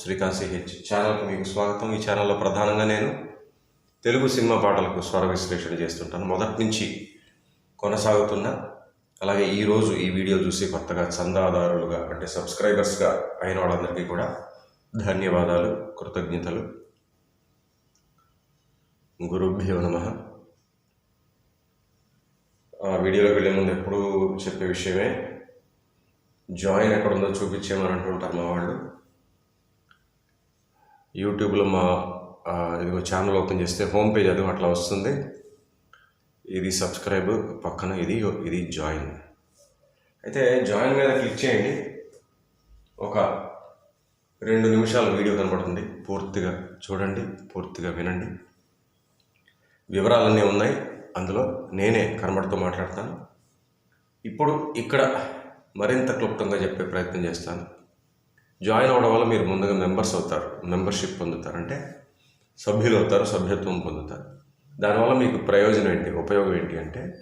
Srikanth CH ఛానల్కి మీకు స్వాగతం. ఈ ఛానల్లో ప్రధానంగా నేను తెలుగు సినిమా పాటలకు స్వర విశ్లేషణ చేస్తుంటాను. మొదటి నుంచి కొనసాగుతున్న అలాగే ఈరోజు ఈ వీడియో చూసి కొత్తగా చందాదారులుగా అంటే సబ్స్క్రైబర్స్గా అయిన వాళ్ళందరికీ కూడా ధన్యవాదాలు కృతజ్ఞతలు. గురుభ్యో నమ. ఆ వీడియోలోకి వెళ్ళే ముందు ఎప్పుడూ చెప్పే విషయమే జాయిన్ ఎక్కడుందో చూపించేమని అంటుంటారు మా వాళ్ళు. యూట్యూబ్లో మా ఇదిగో ఛానల్ ఓపెన్ చేస్తే హోమ్ పేజ్ అది అట్లా వస్తుంది. ఇది సబ్స్క్రైబ్ పక్కన ఇది ఇది జాయిన్. అయితే జాయిన్ మీద క్లిక్ చేయండి. ఒక రెండు నిమిషాల వీడియో కనబడుతుంది. పూర్తిగా చూడండి పూర్తిగా వినండి. వివరాలన్నీ ఉన్నాయి. అందులో నేనే కనబడుతూ మాట్లాడతాను. ఇప్పుడు ఇక్కడ మరింత క్లుప్తంగా చెప్పే ప్రయత్నం చేస్తాను. జాయిన్ అవ్వడం వల్ల మీరు ముందుగా మెంబర్స్ అవుతారు మెంబర్షిప్ పొందుతారు. అంటే సభ్యులు అవుతారు సభ్యత్వం పొందుతారు. దానివల్ల మీకు ప్రయోజనం ఏంటి ఉపయోగం ఏంటి అంటే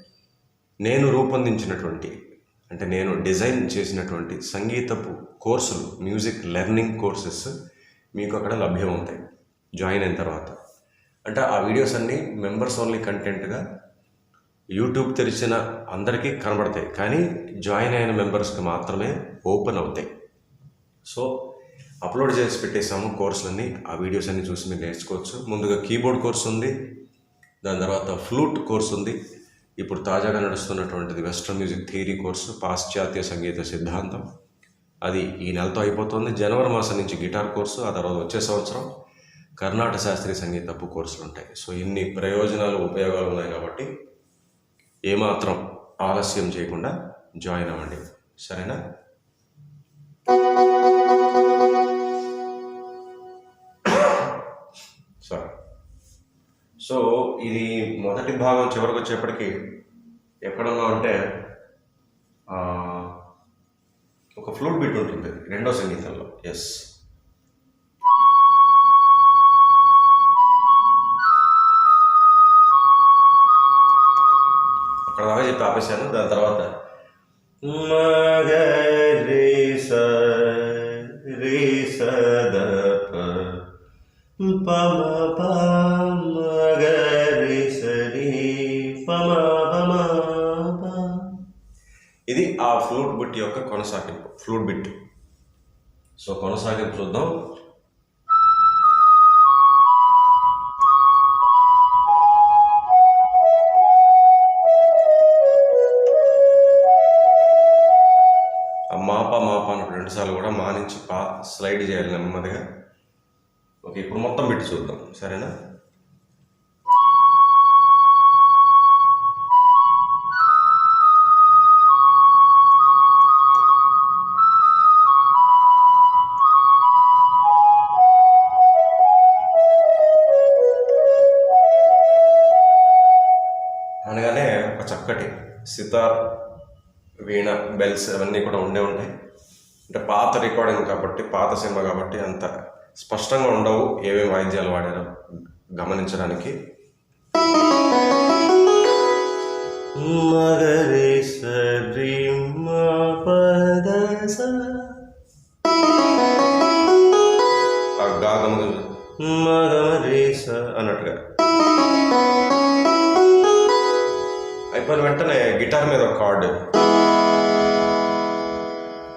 నేను రూపొందించినటువంటి అంటే నేను డిజైన్ చేసినటువంటి సంగీతపు కోర్సులు మ్యూజిక్ లెర్నింగ్ కోర్సెస్ మీకు అక్కడ లభ్యమవుతాయి జాయిన్ అయిన తర్వాత. అంటే ఆ వీడియోస్ అన్నీ మెంబర్స్ ఓన్లీ కంటెంట్గా యూట్యూబ్ తెరిచిన అందరికీ కనబడతాయి. కానీ జాయిన్ అయిన మెంబర్స్కి మాత్రమే ఓపెన్ అవుతాయి. సో అప్లోడ్ చేసి పెట్టేసాము కోర్సులన్నీ. ఆ వీడియోస్ అన్ని చూసి మీరు నేర్చుకోవచ్చు. ముందుగా కీబోర్డ్ కోర్స్ ఉంది. దాని తర్వాత ఫ్లూట్ కోర్స్ ఉంది. ఇప్పుడు తాజాగా నడుస్తున్నటువంటిది వెస్ట్రన్ మ్యూజిక్ థియరీ కోర్సు పాశ్చాత్య సంగీత సిద్ధాంతం. అది ఈ నెలతో అయిపోతుంది. జనవరి మాసం నుంచి గిటార్ కోర్సు ఆ తర్వాత వచ్చే సంవత్సరం కర్ణాటక శాస్త్రీయ సంగీతపు కోర్సులు ఉంటాయి. సో ఇన్ని ప్రయోజనాలు ఉపయోగాలు ఉన్నాయి కాబట్టి ఏమాత్రం ఆలస్యం చేయకుండా జాయిన్ అవ్వండి. సరేనా? సో ఇది మొదటి భాగం చివరికి వచ్చేప్పటికి ఎక్కడున్నా అంటే ఒక ఫ్లూట్ బీట్ ఉంటుంది రెండో సంగీతంలో. ఎస్ అక్కడ దాకా చెప్పి ఆపేశాను దాని తర్వాత బిట్ యొక్క కొనసాగింపు ఫ్లూట్ బిట్. సో కొనసాగింపు చూద్దాం. ఆ మాప మాప అన్నప్పుడు రెండుసార్లు కూడా మా నుంచి పా స్లైడ్ చేయాలి నెమ్మదిగా. ఓకే ఇప్పుడు మొత్తం పెట్టి చూద్దాం. సరేనా? సితార్ వీణ బెల్స్ అవన్నీ కూడా ఉండే ఉంటాయి. అంటే పాత రికార్డింగ్ కాబట్టి పాత సినిమా కాబట్టి అంత స్పష్టంగా ఉండవు. ఏమేమి వాయిద్యాలు వాడారో గమనించడానికి. మగరే సరి పద. ఆ మగమరే స అన్నట్టుగా. అయిపోయిన వెంటనే గిటార్ మీద ఒక కార్డ్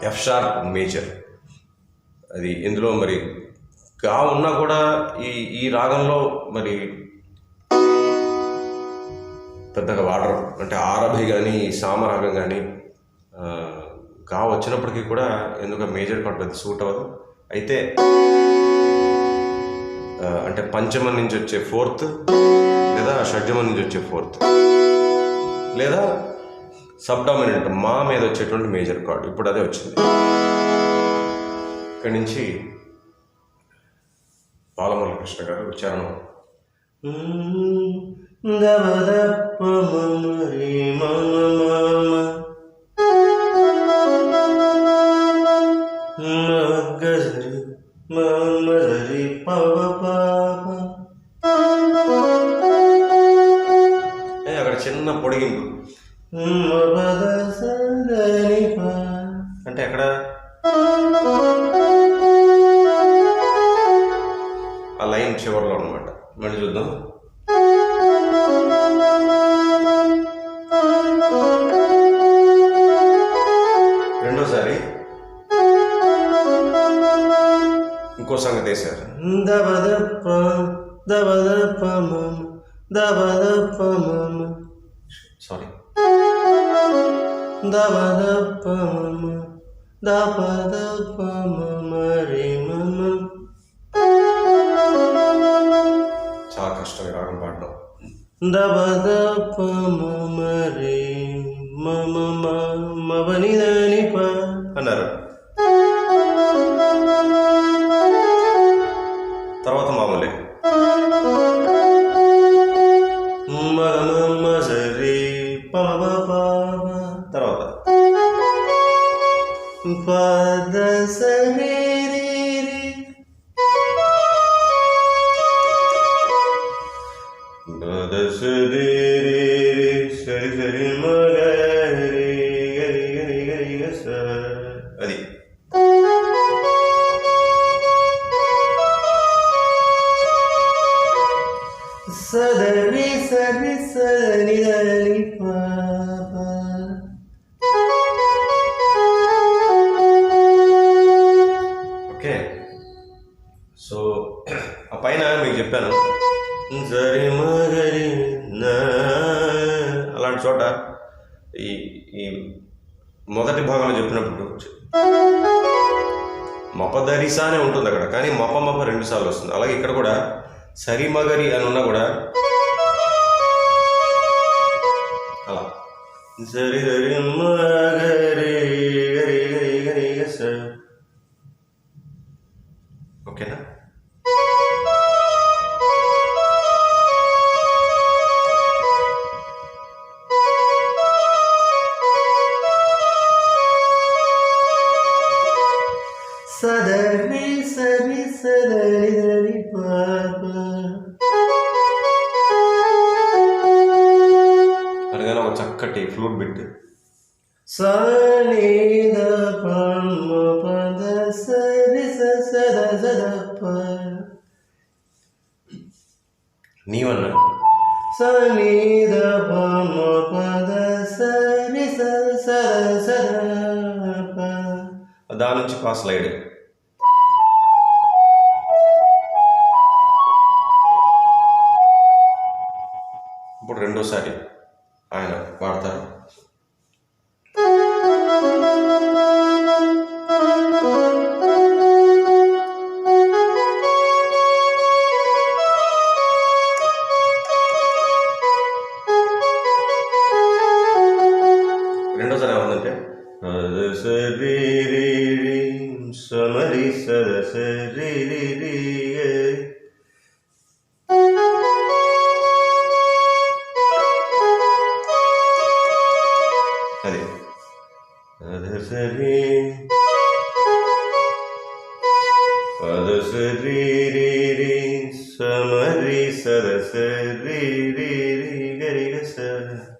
ఎఫ్ షార్ప్ మేజర్ అది ఇందులో మరి గా ఉన్నా కూడా ఈ ఈ రాగంలో మరి పెద్దగా వాడరు. అంటే ఆరభి కానీ సామరాగం కానీ గా వచ్చినప్పటికీ కూడా ఎందుకు మేజర్ కార్డ్ పెద్ద సూట్ అవ్వదు. అయితే అంటే పంచమం నుంచి వచ్చే ఫోర్త్ లేదా షడ్జమం నుంచి వచ్చే ఫోర్త్ లేదా సబ్డామినెంట్ మా మీద వచ్చేటువంటి మేజర్ కార్డ్ ఇప్పుడు అదే వచ్చింది ఇక్కడి నుంచి బాలమురళి కృష్ణ గారు ఉచ్చారణం ఏ, మమ చిన్న పొడిగింపు. అంటే ఎక్కడ? ఆ లైన్ చివరిలో అనమాట మళ్ళీ చూద్దాం. సారీ చాలా కష్టం ఈ రాగం పాడడం. అన్నారు. తర్వాత పద సరి రి రి. మీకు చెప్పాను సరి మగరి నా అలాంటి చోట ఈ ఈ మొదటి భాగంలో చెప్పినప్పుడు మపదరిసా అనే ఉంటుంది అక్కడ కానీ మప మప రెండు సార్లు వస్తుంది అలాగే ఇక్కడ కూడా సరి మగరి అని ఉన్నా కూడా అలా సరి సరి మగరి గరి గరి గరి ఓకేనా నీవన్నా? సనిద పమ్మ పద సరి స సద సద ప దాని నుంచి పా స్లైడ్ ఇప్పుడు రెండోసారి ఆయన పాడతారు సరి రి రి గరి గ స సద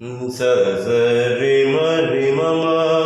సద సరి మరి మమ మగరి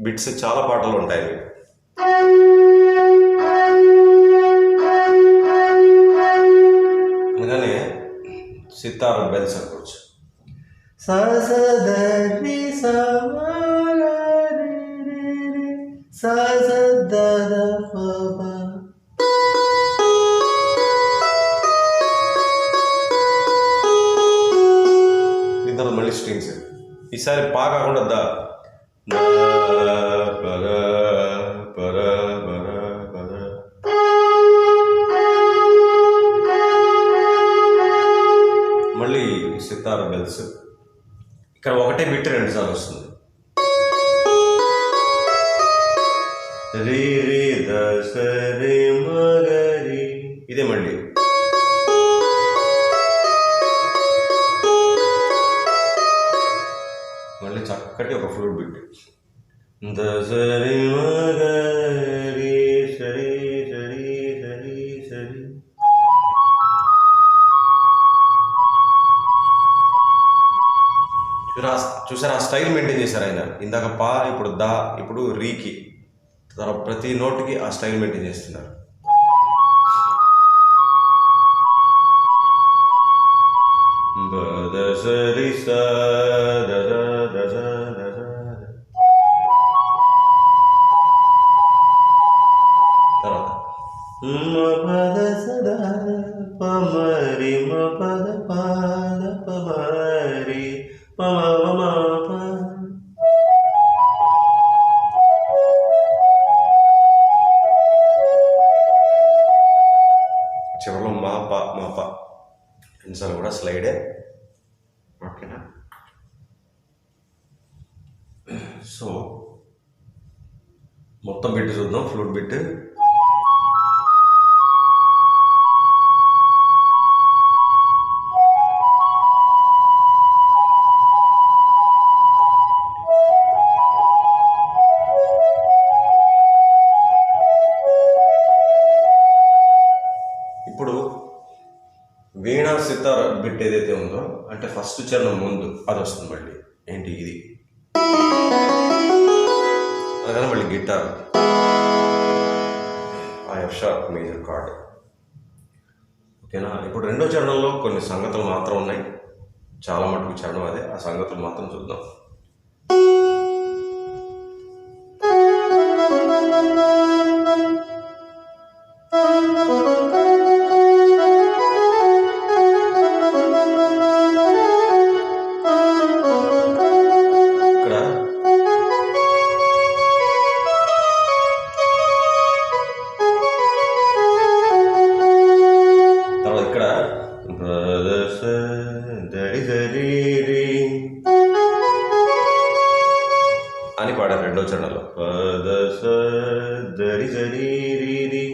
బిట్స్ చాలా పాటలు ఉంటాయి. అందుకనే సితార బెల్స్ అనుకోవచ్చు. ఇద్దరు మళ్ళీ స్ట్రింగ్స్. ఈసారి పా కాకుండా ద. ఇక్కడ ఒకటే బిట్ రెండు సార్లు వస్తుంది. చూసారా చూసారా? ఆ స్టైల్ మెయింటైన్ చేశారు ఆయన. ఇందాక పా ఇప్పుడు దా ఇప్పుడు రీకి. తర్వాత ప్రతి నోట్కి ఆ స్టైల్ మెయింటైన్ చేస్తున్నారు. తర్వాత. మ పద సద మరి మ పద సితార్ బిట్ ఏదైతే ఉందో అంటే ఫస్ట్ చరణం ముందు అది వస్తుంది మళ్ళీ. ఏంటి ఇది? అదే మళ్ళీ గిటార్? ఆ ఎఫ్ షార్ప్ మేజర్ కార్డ్ ఓకేనా? ఇప్పుడు రెండో చరణంలో కొన్ని సంగతులు మాత్రం ఉన్నాయి. చాలా మటుకు చరణం అదే. ఆ సంగతులు మాత్రం చూద్దాం. అని పాడారు రెండో చరణంలో. పదస దరి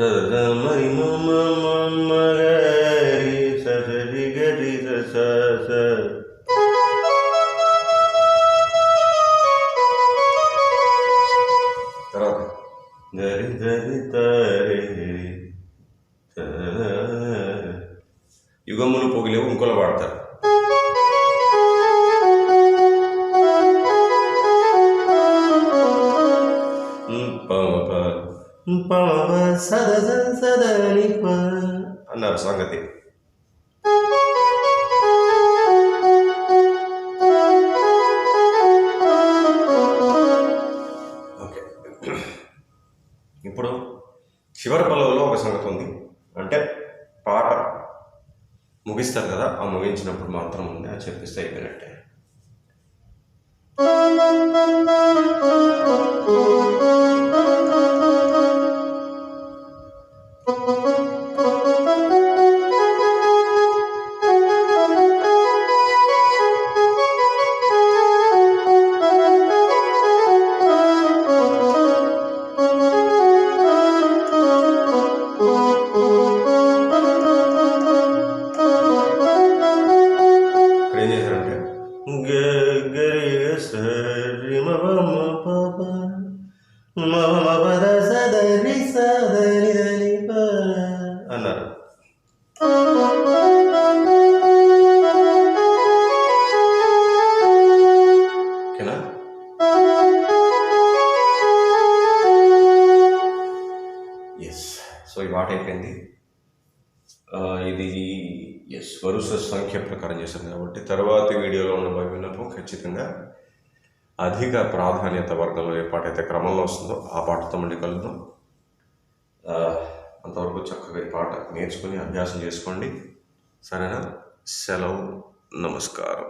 సద మరి మమ అన్నారు సంగతి. ఓకే. ఇప్పుడు చివరి పల్లవిలో ఒక సంగతి ఉంది. అంటే పాట ముగిస్తారు కదా ఆ ముగించినప్పుడు మాత్రం ఉంది అది చెప్పిస్తే అయిపోయినట్టే. అయిపోయింది. ఇది ఎస్ వరుస సంఖ్య ప్రకారం చేశాను కాబట్టి తర్వాతి వీడియోలో ఉన్న విన్నపం ఖచ్చితంగా అధిక ప్రాధాన్యత వర్గంలో ఏ పాట అయితే క్రమంలో వస్తుందో ఆ పాటతో మళ్ళీ కలుద్దాం. అంతవరకు చక్కగా ఈ పాట నేర్చుకుని అభ్యాసం చేసుకోండి. సరేనా? సెలవు. నమస్కారం.